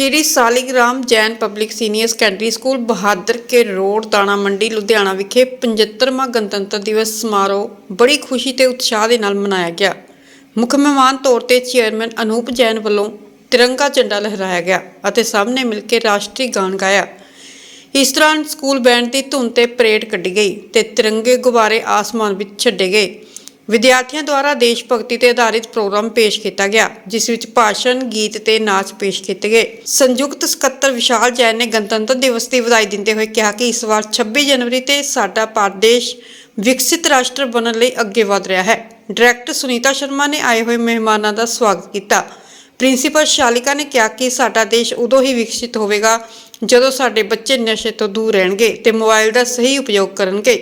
Shri Saligram Jain public senior secondary school Bahadur Ke road Dana Mandi, Ludhiana ਵਿਖੇ 75ਵਾਂ ਗਣਤੰਤਰ ਦਿਵਸ ਸਮਾਰੋਹ ਬੜੀ ਖੁਸ਼ੀ ਤੇ ਉਤਸ਼ਾਹ ਦੇ ਨਾਲ ਮਨਾਇਆ ਗਿਆ। ਮੁੱਖ ਮਹਿਮਾਨ ਤੌਰ ਤੇ ਚੇਅਰਮੈਨ ਅਨੂਪ ਜੈਨ ਵੱਲੋਂ ਤਿਰੰਗਾ ਝੰਡਾ ਲਹਿਰਾਇਆ ਗਿਆ ਅਤੇ ਸਭ ਨੇ ਮਿਲ ਕੇ ਰਾਸ਼ਟਰੀ ਗਾਨ ਗਾਇਆ। ਇਸ ਦੌਰਾਨ ਸਕੂਲ ਬੈਂਡ ਦੀ ਧੁਨ ਤੇ ਪਰੇਡ ਕੱਢੀ ਗਈ ਤੇ ਤਿਰੰਗੇ ਗੁਬਾਰੇ ਆਸਮਾਨ ਵਿੱਚ ਛੱਡੇ ਗਏ। ਵਿਦਿਆਰਥੀਆਂ ਦੁਆਰਾ ਦੇਸ਼ ਭਗਤੀ ਤੇ ਆਧਾਰਿਤ ਪ੍ਰੋਗਰਾਮ ਪੇਸ਼ ਕੀਤਾ ਗਿਆ, ਜਿਸ ਵਿੱਚ ਭਾਸ਼ਣ, ਗੀਤ ਤੇ ਨਾਚ ਪੇਸ਼ ਕੀਤੇ ਗਏ। ਸੰਯੁਕਤ ਸਕੱਤਰ ਵਿਸ਼ਾਲ ਜੈਨ ਨੇ ਗਣਤੰਤਰ ਦਿਵਸ ਦੀ ਵਧਾਈ ਦਿੰਦੇ ਹੋਏ ਕਿਹਾ ਕਿ ਇਸ ਵਾਰ 26 ਜਨਵਰੀ ਤੇ ਸਾਡਾ ਭਾਰਤ ਦੇਸ਼ ਵਿਕਸਿਤ ਰਾਸ਼ਟਰ ਬਣਨ ਲਈ ਅੱਗੇ ਵਧ ਰਿਹਾ ਹੈ। ਡਾਇਰੈਕਟਰ ਸੁਨੀਤਾ ਸ਼ਰਮਾ ਨੇ ਆਏ ਹੋਏ ਮਹਿਮਾਨਾਂ ਦਾ ਸਵਾਗਤ ਕੀਤਾ। ਪ੍ਰਿੰਸੀਪਲ ਸ਼ਾਲਿਕਾ ਨੇ ਕਿਹਾ ਕਿ ਸਾਡਾ ਦੇਸ਼ ਉਦੋਂ ਹੀ ਵਿਕਸਿਤ ਹੋਵੇਗਾ ਜਦੋਂ ਸਾਡੇ ਬੱਚੇ ਨਸ਼ੇ ਤੋਂ ਦੂਰ ਰਹਿਣਗੇ ਤੇ ਮੋਬਾਈਲ ਦਾ ਸਹੀ ਉਪਯੋਗ ਕਰਨਗੇ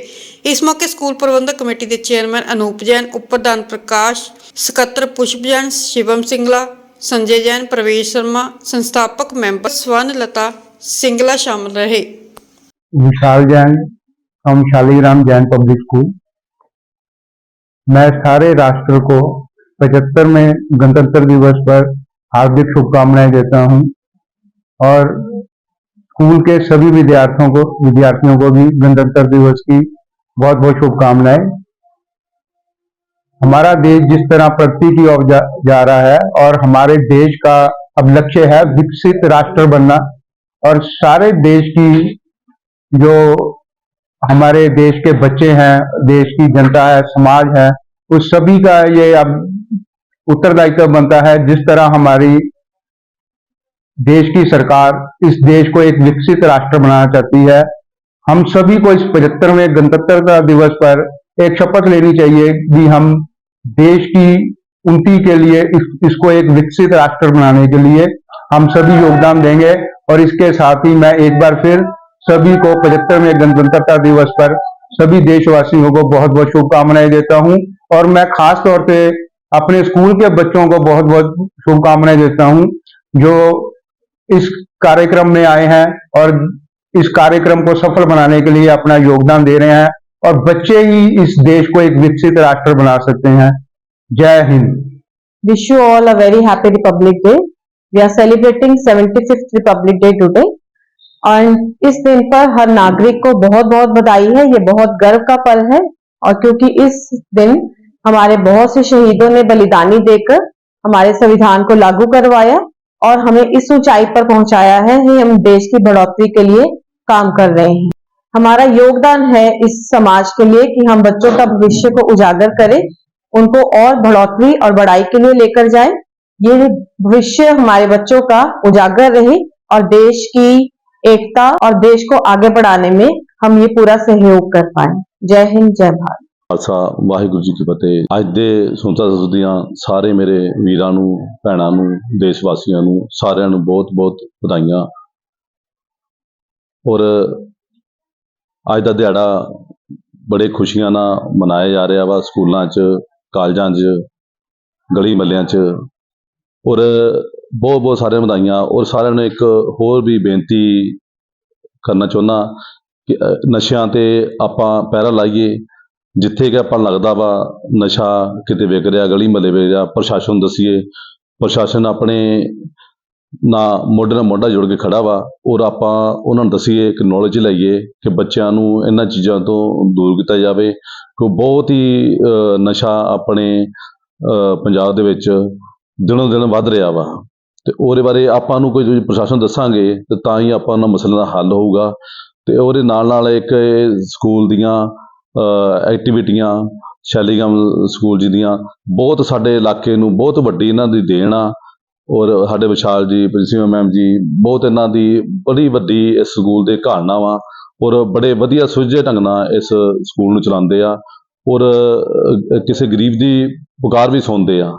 ਇਸ ਮੌਕੇ ਸਕੂਲ ਪ੍ਰਬੰਧਕ ਕਮੇਟੀ ਦੇ ਚੇਅਰਮੈਨ ਅਨੂਪ ਜੈਨ ਉਪ ਪ੍ਰਧਾਨ ਪ੍ਰਕਾਸ਼ ਸਕੱਤਰ ਪੁਸ਼ਪ ਜੈਨ ਸ਼ਿਵਮ ਸਿੰਗਲਾ ਸੰਜੇ ਜੈਨ ਪ੍ਰਵੇਸ਼ ਸ਼ਰਮਾ ਸੰਸਥਾਪਕ ਮੈਂਬਰ ਸਵਰਨ ਲਤਾ ਸਿੰਗਲਾ ਸ਼ਾਮਲ ਰਹੇ Vishal Jain from Shaligram Jain public school मैं सारे राष्ट्र को 75 में गणतंत्र दिवस पर हार्दिक शुभकामनाएं देता हूं और स्कूल के सभी विद्यार्थियों को विद्यार्थियों को भी गणतंत्र दिवस की बहुत बहुत शुभकामनाएँ। हमारा देश जिस तरह प्रगति की ओर जा, जा रहा है और हमारे देश का अब लक्ष्य है विकसित राष्ट्र बनना और सारे देश की जो हमारे देश के बच्चे हैं देश की जनता है समाज है उस सभी का ये अब उत्तरदायित्व बनता है। जिस तरह हमारी देश की सरकार इस देश को एक विकसित राष्ट्र बनाना चाहती है। हम सभी को इस पचहत्तरवें गणतंत्रता दिवस पर एक शपथ लेनी चाहिए कि हम देश की उन्नति के लिए इस, इसको एक विकसित राष्ट्र बनाने के लिए हम सभी योगदान देंगे और इसके साथ ही मैं एक बार फिर सभी को पचहत्तरवें गणतंत्रता दिवस पर सभी देशवासियों को बहुत बहुत शुभकामनाएँ देता हूँ और मैं खास तौर पे अपने स्कूल के बच्चों को बहुत बहुत शुभकामनाएँ देता हूँ जो इस कार्यक्रम में आए हैं और इस कार्यक्रम को सफल बनाने के लिए अपना योगदान दे रहे हैं और बच्चे ही इस देश को एक विकसित राष्ट्र बना सकते हैं। जय Hind. Wish you all a very happy Republic Day. We are celebrating 75th Republic Day today. और इस दिन पर हर नागरिक को बहुत बहुत बधाई है। ये बहुत गर्व का पल है। और क्योंकि इस दिन हमारे बहुत से शहीदों ने बलिदानी देकर हमारे संविधान को लागू करवाया। और हमें इस ऊंचाई पर पहुँचाया है, ये हम देश की बढ़ोतरी के लिए काम कर रहे हैं। हमारा योगदान है इस समाज के लिए कि हम बच्चों का भविष्य को उजागर करें, उनको और बढ़ोतरी और बढ़ाई के लिए लेकर जाएँ। ये भविष्य हमारे बच्चों का उजागर रहे और देश की एकता और देश को आगे बढ़ाने में हम ये पूरा सहयोग कर पाए। जय हिंद, जय भारत। ਖਾਲਸਾ, ਵਾਹਿਗੁਰੂ ਜੀ ਕੀ ਫਤਿਹ। ਅੱਜ ਦੇ ਸੁੰਦਰ ਦੀਆਂ ਸਾਰੇ ਮੇਰੇ ਵੀਰਾਂ ਨੂੰ, ਭੈਣਾਂ ਨੂੰ ਦੇਸ਼ ਵਾਸੀਆਂ ਨੂੰ, ਸਾਰਿਆਂ ਨੂੰ ਬਹੁਤ ਬਹੁਤ ਵਧਾਈਆਂ। ਔਰ ਅੱਜ ਦਾ ਦਿਹਾੜਾ ਬੜੇ ਖੁਸ਼ੀਆਂ ਨਾਲ ਮਨਾਇਆ ਜਾ ਰਿਹਾ ਵਾ। ਸਕੂਲਾਂ 'ਚ, ਕਾਲਜਾਂ 'ਚ, ਗਲੀ ਮੱਲਿਆਂ 'ਚ। ਔਰ ਬਹੁਤ ਬਹੁਤ ਸਾਰਿਆਂ ਵਧਾਈਆਂ। ਔਰ ਸਾਰਿਆਂ ਨੂੰ ਇੱਕ ਹੋਰ ਵੀ ਬੇਨਤੀ ਕਰਨਾ ਚਾਹੁੰਦਾ ਕਿ ਨਸ਼ਿਆਂ ਤੇ ਆਪਾਂ ਪਹਿਰਾ ਲਾਈਏ। ਜਿੱਥੇ ਕਿ ਆਪਾਂ ਨੂੰ ਲੱਗਦਾ ਵਾ ਨਸ਼ਾ ਕਿਤੇ ਵਿਕ ਰਿਹਾ, ਗਲੀ ਮਹੱਲੇ ਵਿਕ ਰਿਹਾ, ਪ੍ਰਸ਼ਾਸਨ ਨੂੰ ਦਸੀਏ, ਪ੍ਰਸ਼ਾਸਨ ਆਪਣੇ ਨਾ ਮੋਢੇ ਨਾਲ ਮੋਢਾ ਜੋੜ ਕੇ ਖੜਾ ਵਾ, ਔਰ ਆਪਾਂ ਉਹਨਾਂ ਨੂੰ ਦਸੀਏ ਕਿ ਨੌਲੇਜ ਲਈਏ ਕਿ ਬੱਚਿਆਂ ਨੂੰ ਇਹਨਾਂ ਚੀਜ਼ਾਂ ਤੋਂ ਦੂਰ ਕੀਤਾ ਜਾਵੇ, ਕਿ ਬਹੁਤ ਹੀ ਨਸ਼ਾ ਆਪਣੇ ਪੰਜਾਬ ਦੇ ਵਿੱਚ ਦਿਨੋਂ ਦਿਨ ਵੱਧ ਰਿਹਾ ਵਾ। ਤੇ ਉਹਦੇ ਬਾਰੇ ਆਪਾਂ ਨੂੰ ਕੋਈ ਪ੍ਰਸ਼ਾਸਨ ਦੱਸਾਂਗੇ, ਤੇ ਤਾਂ ਹੀ ਆਪਾਂ ਉਹਨਾਂ ਮਸਲਿਆਂ ਦਾ ਹੱਲ ਹੋਊਗਾ। ਤੇ ਉਹਦੇ ਨਾਲ ਨਾਲ ਇੱਕ ਸਕੂਲ ਦੀਆਂ ਐਕਟੀਵਿਟੀਆਂ ਸ਼ੈਲੀਗਮ ਸਕੂਲ ਜੀ ਦੀਆਂ ਬਹੁਤ ਸਾਡੇ ਇਲਾਕੇ ਨੂੰ ਬਹੁਤ ਵੱਡੀ ਇਹਨਾਂ ਦੀ ਦੇਣ ਆ। ਔਰ ਸਾਡੇ ਵਿਸ਼ਾਲ ਜੀ ਪ੍ਰਿੰਸੀਪਲ ਮੈਮ ਜੀ, ਬਹੁਤ ਇਹਨਾਂ ਦੀ ਬੜੀ ਵੱਡੀ ਇਸ ਸਕੂਲ ਦੇ ਘਾਲਣਾ ਵਾ। ਔਰ ਬੜੇ ਵਧੀਆ ਸੁਝੇ ਢੰਗ ਨਾਲ ਇਸ ਸਕੂਲ ਨੂੰ ਚਲਾਉਂਦੇ ਆ। ਔਰ ਕਿਸੇ ਗਰੀਬ ਦੀ ਪੁਕਾਰ ਵੀ ਸੁਣਦੇ ਆ।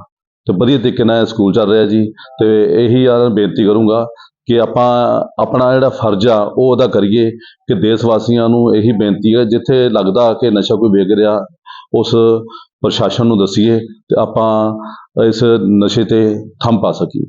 ਤੇ ਵਧੀਆ ਤਰੀਕੇ ਨਾਲ ਸਕੂਲ ਚੱਲ ਰਿਹਾ ਜੀ। ਤੇ ਇਹੀ ਆ, ਬੇਨਤੀ ਕਰੂੰਗਾ ਕਿ ਆਪਾਂ ਆਪਣਾ ਜਿਹੜਾ ਫਰਜ਼ ਆ, ਉਹ ਅਦਾ ਕਰੀਏ ਕਿ ਦੇਸ਼ ਵਾਸੀਆਂ ਨੂੰ ਇਹੀ ਬੇਨਤੀ ਹੈ, ਜਿੱਥੇ ਲੱਗਦਾ ਕਿ ਨਸ਼ਾ ਕੋਈ ਵੇਚ ਰਿਹਾ, ਉਸ ਪ੍ਰਸ਼ਾਸਨ ਨੂੰ ਦਸੀਏ ਤੇ ਆਪਾਂ ਇਸ ਨਸ਼ੇ ਤੇ ਥੰਮ ਪਾ ਸਕੀਏ।